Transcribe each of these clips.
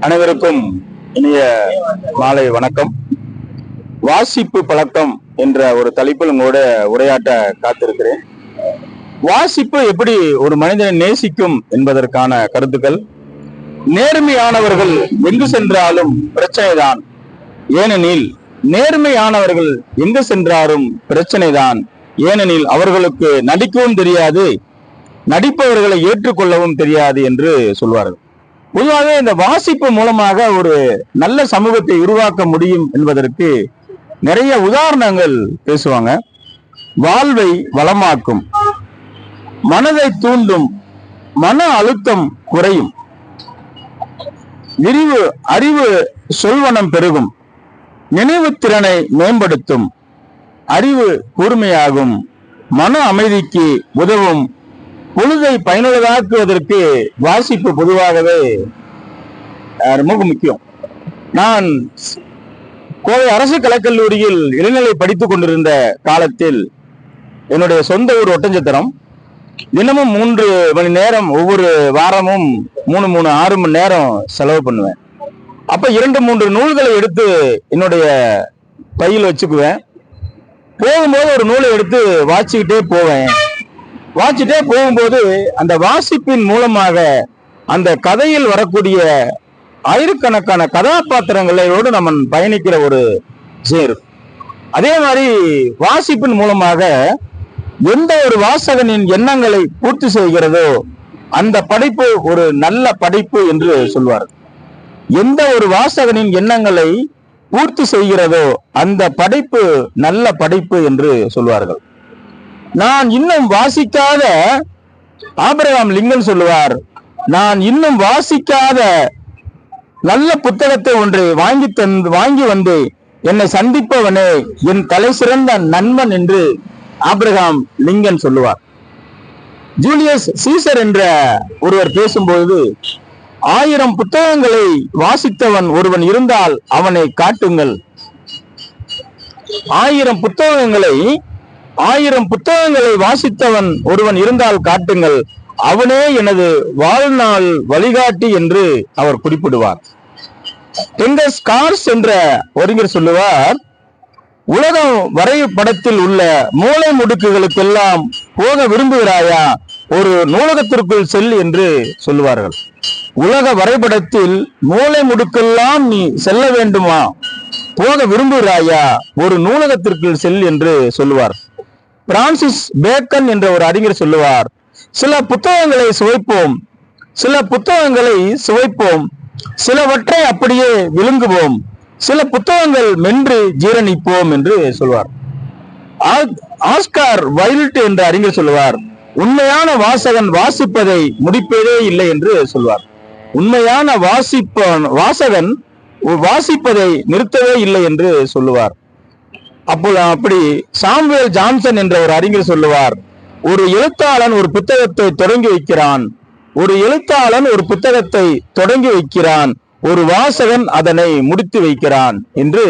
அனைவருக்கும் இனிய மாலை வணக்கம். வாசிப்பு பழக்கம் என்ற ஒரு தலைப்பில் உங்களோட உரையாட்ட காத்திருக்கிறேன். வாசிப்பு எப்படி ஒரு மனிதனை நேசிக்கும் என்பதற்கான கருத்துக்கள். நேர்மையானவர்கள் எங்கு சென்றாலும் பிரச்சனைதான். ஏனெனில் நேர்மையானவர்கள் எங்கு சென்றாலும் பிரச்சனைதான். ஏனெனில் அவர்களுக்கு நடிக்கவும் தெரியாது நடிப்பவர்களை ஏற்றுக்கொள்ளவும் தெரியாது என்று சொல்வார்கள். பொதுவாகவே இந்த வாசிப்பு மூலமாக ஒரு நல்ல சமூகத்தை உருவாக்க முடியும் என்பதற்கு நிறைய உதாரணங்கள் பேசுவாங்க. வாழ்வை வளமாக்கும் மனதை தூண்டும் மன அழுத்தம் குறையும் விரிவு அறிவு சொல்வனம் பெருகும் நினைவு திறனை மேம்படுத்தும் அறிவு கூர்மையாகும் மன அமைதிக்கு உதவும் பொழுதை பயனுள்ளதாக்குவதற்கு வாசிப்பு பொதுவாகவே ரொம்ப முக்கியம். நான் கோவை அரசு கலைக்கல்லூரியில் இளநிலை படித்துக் கொண்டிருந்த காலத்தில் என்னுடைய சொந்த ஊர் ஒட்டஞ்சத்திரம். தினமும் மூன்று மணி நேரம் ஒவ்வொரு வாரமும் மூணு மூணு ஆறு மணி நேரம் செலவு பண்ணுவேன். அப்ப இரண்டு மூன்று நூல்களை எடுத்து என்னுடைய பையில் வச்சுக்குவேன். போகும்போது ஒரு நூலை எடுத்து வாசிக்கிட்டே போவேன். வாசிட்டே போகும்போது அந்த வாசிப்பின் மூலமாக அந்த கதையில் வரக்கூடிய ஆயிரக்கணக்கான கதாபாத்திரங்களோடு நம்ம பயணிக்கிற ஒரு சேர். அதே மாதிரி வாசிப்பின் மூலமாக எந்த ஒரு வாசகனின் எண்ணங்களை பூர்த்தி செய்கிறதோ அந்த படைப்பு ஒரு நல்ல படைப்பு என்று சொல்வார். எந்த ஒரு வாசகனின் எண்ணங்களை பூர்த்தி செய்கிறதோ அந்த படைப்பு நல்ல படைப்பு என்று சொல்வார்கள். நான் இன்னும் வாசிக்காத ஆபிரகாம் லிங்கன் சொல்லுவார் நான் இன்னும் வாசிக்காத நல்ல புத்தகத்தை ஒன்று வாங்கி தந்து வாங்கி வந்து என்னை சந்திப்பவனே என் தலை சிறந்த நண்பன் என்று ஆபிரகாம் லிங்கன் சொல்லுவார். ஜூலியஸ் சீசர் என்ற ஒருவர் பேசும்போது ஆயிரம் புத்தகங்களை வாசித்தவன் ஒருவன் இருந்தால் அவனை காட்டுங்கள். ஆயிரம் புத்தகங்களை ஆயிரம் புத்தகங்களை வாசித்தவன் ஒருவன் இருந்தால் காட்டுங்கள். அவனே எனது வாழ்நாள் வழிகாட்டி என்று அவர் குறிப்பிடுவார். டெங்கஸ் கார்ஸ் என்ற ஒருவர் சொல்லுவார் உலகம் வரைபடத்தில் உள்ள மூளை முடுக்குகளுக்கெல்லாம் போக விரும்புகிறாயா? ஒரு நூலகத்திற்குள் செல் என்று சொல்லுவார்கள். உலக வரைபடத்தில் மூளை முடுக்கெல்லாம் நீ செல்ல வேண்டுமா? போக விரும்புகிறாயா? ஒரு நூலகத்திற்குள் செல் என்று சொல்லுவார். பிரான்சிஸ் பேக்கன் என்ற ஒரு அறிஞர் சொல்லுவார். சில புத்தகங்களை சுவைப்போம். சில புத்தகங்களை சுவைப்போம். சிலவற்றை அப்படியே விழுங்குவோம். சில புத்தகங்கள் மென்று ஜீரணிப்போம் என்று சொல்வார். ஆஸ்கார் வைல்ட் என்ற அறிஞர் சொல்லுவார். உண்மையான வாசகன் வாசிப்பதை முடிப்பதே இல்லை என்று சொல்வார். உண்மையான வாசிப்ப வாசகன் வாசிப்பதை நிறுத்தவே இல்லை என்று சொல்லுவார். அப்போ அப்படி சாம்வேல் ஜான்சன் என்ற ஒரு அறிஞர் சொல்லுவார் ஒரு எழுத்தாளன் ஒரு புத்தகத்தை தொடங்கி வைக்கிறான். ஒரு எழுத்தாளன் ஒரு புத்தகத்தை தொடங்கி வைக்கிறான். ஒரு வாசகன் அதனை முடித்து வைக்கிறான் என்று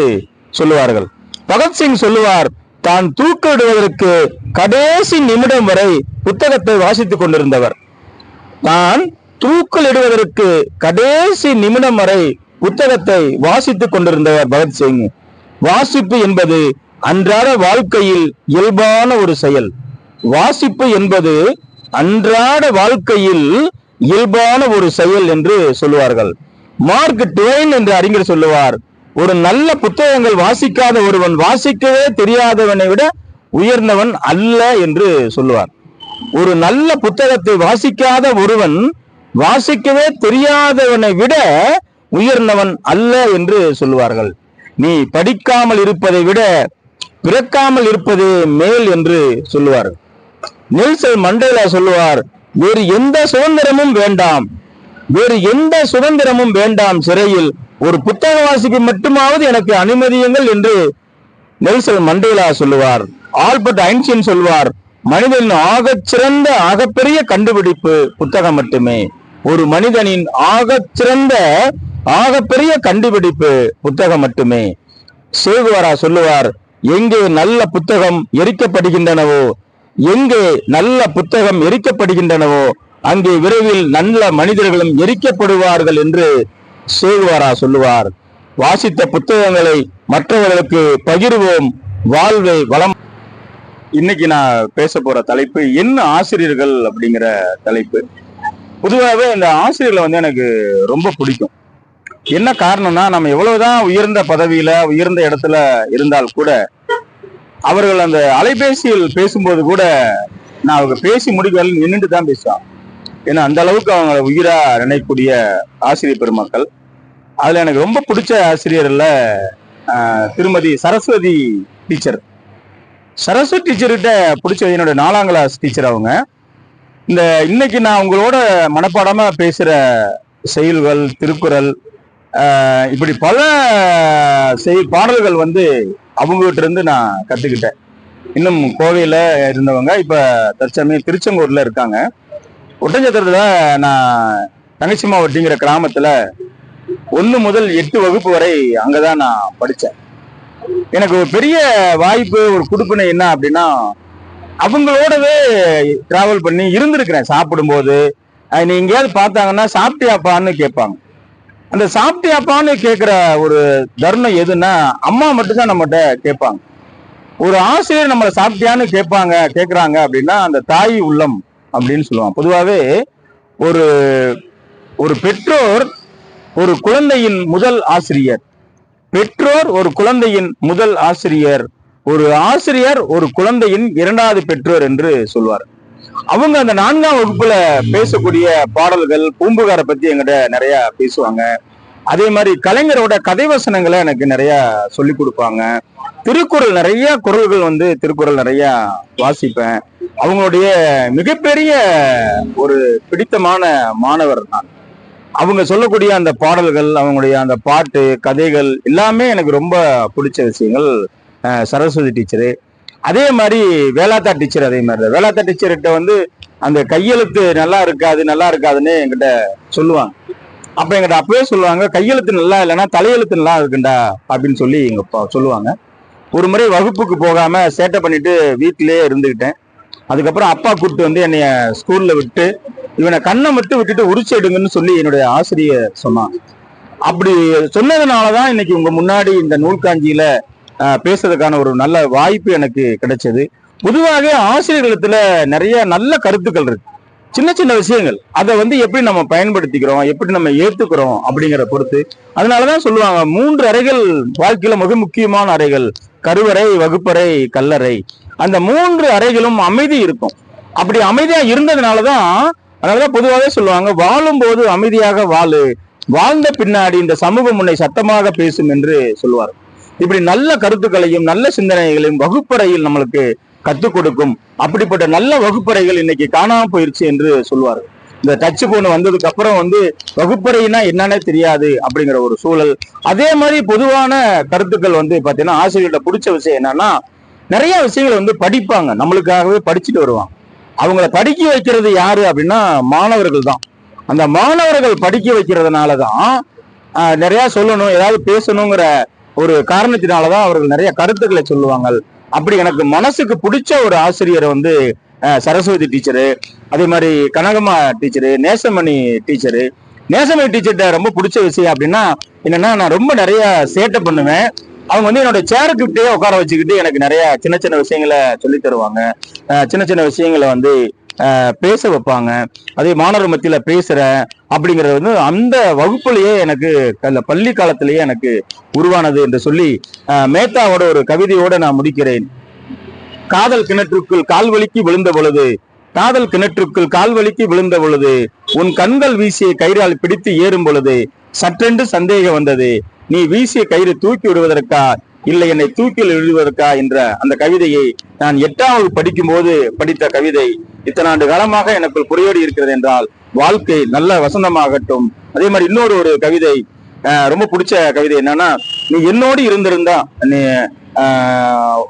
சொல்லுவார்கள். பகத்சிங் சொல்லுவார் தான் தூக்கிடுவதற்கு கடைசி நிமிடம் வரை புத்தகத்தை வாசித்துக் கொண்டிருந்தவர். தான் தூக்கிலிடுவதற்கு கடைசி நிமிடம் வரை புத்தகத்தை வாசித்துக் கொண்டிருந்தவர் பகத்சிங் வாசிப்பு என்பது அன்றாட வாழ்க்கையில் இயல்பான ஒரு செயல். வாசிப்பு என்பது அன்றாட வாழ்க்கையில் இயல்பான ஒரு செயல் என்று சொல்லுவார்கள். மார்க் டுவைன் என்று அறிஞர் சொல்லுவார் ஒரு நல்ல புத்தகங்கள் வாசிக்காத ஒருவன் வாசிக்கவே தெரியாதவனை விட உயர்ந்தவன் அல்ல என்று சொல்லுவார். ஒரு நல்ல புத்தகத்தை வாசிக்காத ஒருவன் வாசிக்கவே தெரியாதவனை விட உயர்ந்தவன் அல்ல என்று சொல்லுவார்கள். நீ படிக்காமல் இருப்பதை விட பிறக்காமல் இருப்பது மேல் என்று சொல்லுவார். நெல்சல் மண்டேலா சொல்லுவார் வேறு எந்த சுதந்திரமும் வேண்டாம். வேறு எந்த சுதந்திரமும் வேண்டாம். சிறையில் ஒரு புத்தக வாசிக்கு மட்டுமாவது எனக்கு அனுமதியுங்கள் என்று நெல்சல் மண்டேலா சொல்லுவார். ஆல்பர்ட் ஐன்ஸ்டீன் சொல்வார் மனிதனின் ஆகச்சிறந்த ஆகப்பெரிய கண்டுபிடிப்பு புத்தகம் மட்டுமே. ஒரு மனிதனின் ஆகச்சிறந்த ஆகப்பெரிய கண்டுபிடிப்பு புத்தகம் மட்டுமே. சேகுவாரா சொல்லுவார் எங்கே நல்ல புத்தகம் எரிக்கப்படுகின்றனவோ எங்கே நல்ல புத்தகம் எரிக்கப்படுகின்றனவோ அங்கே விரைவில் நல்ல மனிதர்களும் எரிக்கப்படுவார்கள் என்று சேகுவாரா சொல்லுவார். வாசித்த புத்தகங்களை மற்றவர்களுக்கு பகிர்வோம். வாழ்வை வளம். இன்னைக்கு நான் பேச போற தலைப்பு என்ன ஆசிரியர்கள்? அப்படிங்கிற தலைப்பு. பொதுவாகவே இந்த ஆசிரியர்களை வந்து எனக்கு ரொம்ப பிடிக்கும். என்ன காரணம்னா நம்ம எவ்வளவுதான் உயர்ந்த பதவியில உயர்ந்த இடத்துல இருந்தால் கூட அவர்கள் அந்த அலைபேசியில் பேசும்போது கூட நான் அவங்க பேசி முடிக்கல நின்றுட்டு தான் பேசுவான் ஏன்னா அந்த அளவுக்கு அவங்க உயிரா நினைக்கக்கூடிய ஆசிரியர் பெருமக்கள். அதுல எனக்கு ரொம்ப பிடிச்ச ஆசிரியர்ல திருமதி சரஸ்வதி டீச்சர். சரஸ்வதி டீச்சர்கிட்ட பிடிச்ச என்னோட நாலாம் கிளாஸ் டீச்சர் அவங்க. இந்த இன்னைக்கு நான் உங்களோட மனப்பாடமா பேசுற செயல்கள் திருக்குறள் இப்படி பல செய் பாடல்கள் வந்து அவங்ககிட்ட இருந்து நான் கற்றுக்கிட்டேன் இன்னும் கோவையில் இருந்தவங்க இப்போ தற்சமயம் திருச்செங்கூரில் இருக்காங்க. ஒட்டஞ்சத்திரத்தில் நான் தங்கச்சி மாவட்டிங்கிற ஒன்று முதல் எட்டு வகுப்பு வரை அங்கே தான் நான் படித்தேன் எனக்கு ஒரு பெரிய வாய்ப்பு ஒரு கொடுப்பினை என்ன அப்படின்னா அவங்களோடவே டிராவல் பண்ணி இருந்திருக்கிறேன் சாப்பிடும்போது. நீ எங்கேயாவது பார்த்தாங்கன்னா சாப்பிட்டியாப்பான்னு கேட்பாங்க. அந்த சாப்பிட்டியாப்பான்னு கேட்குற ஒரு தருணம் எதுன்னா அம்மா மட்டும்தான் நம்மகிட்ட கேட்பாங்க. ஒரு ஆசிரியர் நம்மளை சாப்பிட்டியான்னு கேட்பாங்க கேட்குறாங்க அப்படின்னா அந்த தாய் உள்ளம் அப்படின்னு சொல்லுவாங்க. பொதுவாகவே ஒரு ஒரு பெற்றோர் ஒரு குழந்தையின் முதல் ஆசிரியர். பெற்றோர் ஒரு குழந்தையின் முதல் ஆசிரியர். ஒரு ஆசிரியர் ஒரு குழந்தையின் இரண்டாவது பெற்றோர் என்று சொல்வார். அவங்க அந்த நான்காம் வகுப்புல பேசக்கூடிய பாடல்கள் பூம்புகாரை பத்தி எங்கிட்ட நிறைய பேசுவாங்க. அதே மாதிரி கலைஞரோட கதை வசனங்களை எனக்கு நிறைய சொல்லி கொடுப்பாங்க. திருக்குறள் நிறைய குறள்கள் வந்து திருக்குறள் நிறைய வாசிப்பேன். அவங்களுடைய மிகப்பெரிய ஒரு பிடித்தமான மாணவர் நான். அவங்க சொல்லக்கூடிய அந்த பாடல்கள் அவங்களுடைய அந்த பாட்டு கதைகள் எல்லாமே எனக்கு ரொம்ப பிடிச்ச விஷயங்கள். சரஸ்வதி டீச்சரு அதே மாதிரி வேலாத்தா டீச்சர் அதே மாதிரி தான். வேலாத்தா டீச்சர்கிட்ட வந்து அந்த கையெழுத்து நல்லா இருக்காது நல்லா இருக்காதுன்னு என்கிட்ட சொல்லுவாங்க. அப்போ எங்கிட்ட அப்பவே சொல்லுவாங்க கையெழுத்து நல்லா இல்லைன்னா தலையெழுத்து நல்லா இருக்குண்டா அப்படின்னு சொல்லி எங்க சொல்லுவாங்க. ஒரு முறை வகுப்புக்கு போகாம சேட்டை பண்ணிட்டு வீட்டிலேயே இருந்துக்கிட்டேன் அதுக்கப்புறம் அப்பா கூப்பிட்டு வந்து என்னைய ஸ்கூல்ல விட்டு இவனை கண்ணை மட்டும் விட்டுட்டு உரிச்சு எடுங்கன்னு சொல்லி என்னுடைய ஆசிரியர் சொன்னான். அப்படி சொன்னதுனாலதான் இன்னைக்கு உங்க முன்னாடி இந்த நூல்காஞ்சியில பேசுறதுக்கான ஒரு நல்ல வாய்ப்பு எனக்கு கிடைச்சது. பொதுவாக ஆசிரியர்களத்துல நிறைய நல்ல கருத்துக்கள் இருக்கு. சின்ன சின்ன விஷயங்கள். அதை வந்து எப்படி நம்ம பயன்படுத்திக்கிறோம் எப்படி நம்ம ஏத்துக்கிறோம் அப்படிங்கிற பொறுத்து. அதனாலதான் சொல்லுவாங்க மூன்று அறைகள் வாழ்க்கையில மிக முக்கியமான அறைகள். கருவறை வகுப்பறை கல்லறை. அந்த மூன்று அறைகளும் அமைதி இருக்கும். அப்படி அமைதியா இருந்ததுனாலதான் அதனாலதான் பொதுவாகவே சொல்லுவாங்க வாழும் போது அமைதியாக வாழு. வாழ்ந்த பின்னாடி இந்த சமூகம் உன்னை சத்தமாக பேசும் என்று சொல்லுவார் இப்படி நல்ல கருத்துக்களையும் நல்ல சிந்தனைகளையும் வகுப்பறையில் நம்மளுக்கு கத்துக் கொடுக்கும். அப்படிப்பட்ட நல்ல வகுப்பறைகள் இன்னைக்கு காணாம போயிருச்சு என்று சொல்லுவார் இந்த டச் போன் வந்ததுக்கு அப்புறம் வந்து வகுப்பறைனா என்னன்னே தெரியாது அப்படிங்கிற ஒரு சூழல். அதே மாதிரி பொதுவான கருத்துக்கள் வந்து பாத்தீங்கன்னா ஆசிரியர்கிட்ட பிடிச்ச விஷயம் என்னன்னா நிறைய விஷயங்கள் வந்து படிப்பாங்க. நம்மளுக்காகவே படிச்சுட்டு வருவாங்க. அவங்கள படிக்க வைக்கிறது யாரு அப்படின்னா மாணவர்கள் தான். அந்த மாணவர்கள் படிக்க வைக்கிறதுனால தான் நிறையா நிறைய சொல்லணும் ஏதாவது பேசணுங்கிற ஒரு காரணத்தினாலதான் அவர்கள் நிறைய கருத்துக்களை சொல்லுவாங்க அப்படி எனக்கு மனசுக்கு பிடிச்ச ஒரு ஆசிரியர் வந்து சரஸ்வதி டீச்சரு அதே மாதிரி கனகம்மா டீச்சரு நேசமணி டீச்சரு. நேசமணி டீச்சர்கிட்ட ரொம்ப பிடிச்ச விஷயம் அப்படின்னா என்னன்னா நான் ரொம்ப நிறைய சேட்டை பண்ணுவேன். அவங்க வந்து என்னோட சேருக்கிட்டே உட்கார வச்சுக்கிட்டு எனக்கு நிறைய சின்ன சின்ன விஷயங்களை சொல்லி தருவாங்க. சின்ன சின்ன விஷயங்களை வந்து பேச வைப்பாங்க. அதே மாணவர் மத்தியில பேசுற அப்படிங்கிறது வந்து அந்த வகுப்புலயே எனக்கு பள்ளி காலத்திலேயே எனக்கு உருவானது என்று சொல்லி அஹ் மேத்தாவோட ஒரு கவிதையோட நான் முடிக்கிறேன். காதல் கிணற்றுக்குள் கால்வழிக்கு விழுந்த பொழுது காதல் கிணற்றுக்குள் கால்வழிக்கு விழுந்த பொழுது உன் கண்கள் வீசிய கயிறால் பிடித்து ஏறும் பொழுது சற்றென்று சந்தேகம் வந்தது. நீ வீசிய கயிறு தூக்கி விடுவதற்கா இல்லை என்னை தூக்கில் எழுதுவதற்கா என்ற அந்த கவிதையை நான் எட்டாவது படிக்கும் போது படித்த கவிதை இத்தனை ஆண்டு காலமாக எனக்குள் குறையோடி இருக்கிறது என்றால் வாழ்க்கை நல்ல வசந்தமாகட்டும். அதே மாதிரி இன்னொரு ஒரு கவிதை அஹ், ரொம்ப பிடிச்ச கவிதை என்னன்னா நீ என்னோடு இருந்திருந்தா நீ ஆஹ்,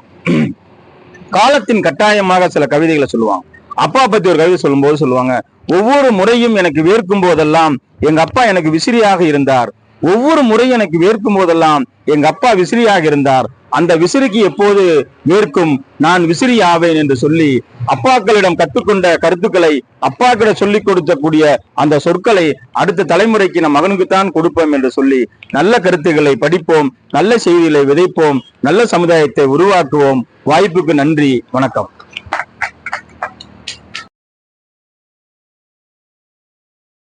காலத்தின் கட்டாயமாக சில கவிதைகளை சொல்லுவாங்க. அப்பா பத்தி ஒரு கவிதை சொல்லும்போது சொல்லுவாங்க ஒவ்வொரு முறையும் எனக்கு வேர்க்கும் போதெல்லாம் எங்க அப்பா எனக்கு விசிறியாக இருந்தார். ஒவ்வொரு முறையும் எனக்கு வேர்க்கும் போதெல்லாம் எங்க அப்பா விசிறியாக இருந்தார். அந்த விசிறிக்கு எப்போது வேர்க்கும்? நான் விசிறி ஆவேன் என்று சொல்லி அப்பாக்களிடம் கற்றுக்கொண்ட கருத்துக்களை அப்பாக்கிட சொல்லிக் கொடுத்தக்கூடிய அந்த சொற்களை அடுத்த தலைமுறைக்கு நம் மகனுக்குத்தான் கொடுப்போம் என்று சொல்லி நல்ல கருத்துக்களை படிப்போம் நல்ல செய்திகளை விதைப்போம் நல்ல சமுதாயத்தை உருவாக்குவோம். வாய்ப்புக்கு நன்றி. வணக்கம்.